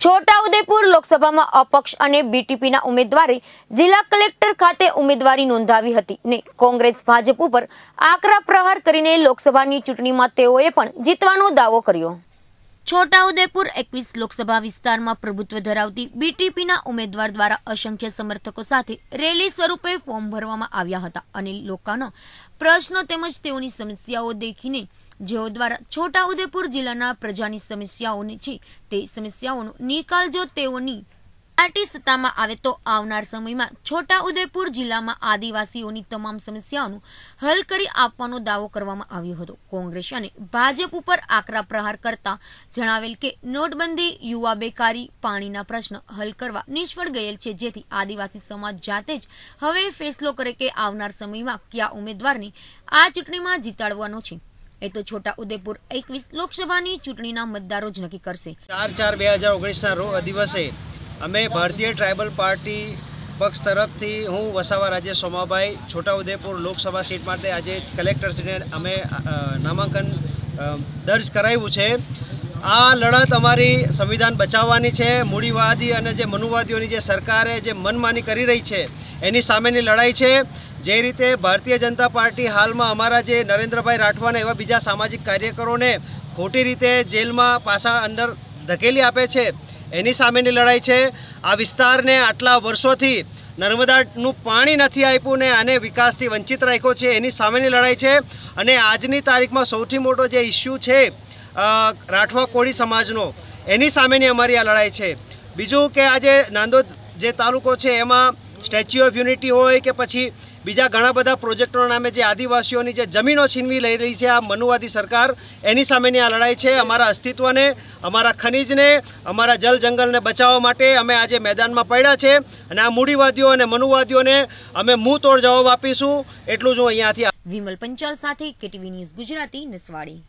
છોટાઉદેપુર લોકસભામાં અપક્ષ અને બીટીપીના ઉમેદવારે જિલ્લા કલેક્ટર ખાતે ઉમેદવારી નોંધાવી હતી ને કોંગ્રેસ ભાજપ ઉપર આકરા પ્રહાર કરીને લોકસભાની ચૂંટણીમાં તેઓએ પણ જીતવાનો દાવો કર્યો. છોટાઉદેપુર એકવીસ લોકસભા વિસ્તારમાં પ્રભુત્વ ધરાવતી બીટીપીના ઉમેદવાર દ્વારા અસંખ્ય સમર્થકો સાથે રેલી સ્વરૂપે ફોર્મ ભરવામાં આવ્યા હતા અને લોકોના પ્રશ્નો તેમજ તેઓની સમસ્યાઓ દેખીને જેઓ દ્વારા છોટાઉદેપુર જિલ્લાના પ્રજાની સમસ્યાઓની છે તે સમસ્યાઓનો નિકાલ જો તેઓની પાર્ટી સત્તામાં આવે તો આવનાર સમયમાં છોટાઉદેપુર જિલ્લામાં આદિવાસીઓની તમામ સમસ્યાઓનું હલ કરી આપવાનો દાવો કરવામાં આવ્યો હતો. કોંગ્રેસ અને ભાજપ ઉપર આકરા પ્રહાર કરતા જણાવેલ કે નોટબંધી યુવા બેકારી પાણીના પ્રશ્ન હલ કરવા નિષ્ફળ ગયેલ છે. જેથી આદિવાસી સમાજ જાતે જ હવે ફેસલો કરે કે આવનાર સમયમાં કયા ઉમેદવારને આ ચૂંટણીમાં જીતાડવાનો છે. એ તો છોટા ઉદેપુર એકવીસ લોકસભાની ચૂંટણીના મતદારો જ નક્કી કરશે. ચાર ચાર બે હજાર ઓગણીસના દિવસે અમે ભારતીય ટ્રાઇબલ પાર્ટી પક્ષ તરફથી હું વસાવા રાજ્ય સોમાભાઈ છોટાઉદેપુર લોકસભા સીટ માટે આજે કલેક્ટરશ્રીને અમે નામાંકન દર્જ કરાવ્યું છે. આ લડત અમારી સંવિધાન બચાવવાની છે, મૂડીવાદી અને જે મનુવાદીઓની જે સરકારે જે મનમાની કરી રહી છે, એની સામેની લડાઈ છે. જે રીતે ભારતીય જનતા પાર્ટી હાલમાં અમારા જે નરેન્દ્રભાઈ રાઠવાને એવા બીજા સામાજિક કાર્યકરોને ખોટી રીતે જેલમાં પાછા અંદર ધકેલી આપે છે એની સામેની લડાઈ છે. આ વિસ્તારને આટલા વર્ષોથી નર્મદાનું પાણી નથી આપ્યું ને આને વિકાસથી વંચિત રાખ્યો છે. એની સામેની લડાઈ છે અને આજની તારીખમાં સૌથી મોટો જે ઇસ્યુ છે રાઠવા કોળી સમાજનો, એની સામેની અમારી આ લડાઈ છે. બીજું કે આજે નાંદોદ જે તાલુકો છે, એમાં સ્ટેચ્યુ ઓફ યુનિટી હોય કે પછી બીજા ઘણા બધા પ્રોજેક્ટોના નામે જે આદિવાસીઓની જે જમીનો છીનવી લઈ રહી છે આ મનુવાદી સરકાર, એની સામેની આ લડાઈ છે. અમારા અસ્તિત્વને, અમારા ખનિજને, અમારા જલ જંગલને બચાવવા માટે અમે આજે મેદાનમાં પડ્યા છે અને આ મૂડીવાદીઓ અને મનુવાદીઓને અમે મુંહ તોડ જવાબ આપીશું. એટલું જ હું અહીંયાથી વિમલ પંચાલ સાથે કેટીવી ન્યૂઝ ગુજરાતી, નસવાડી.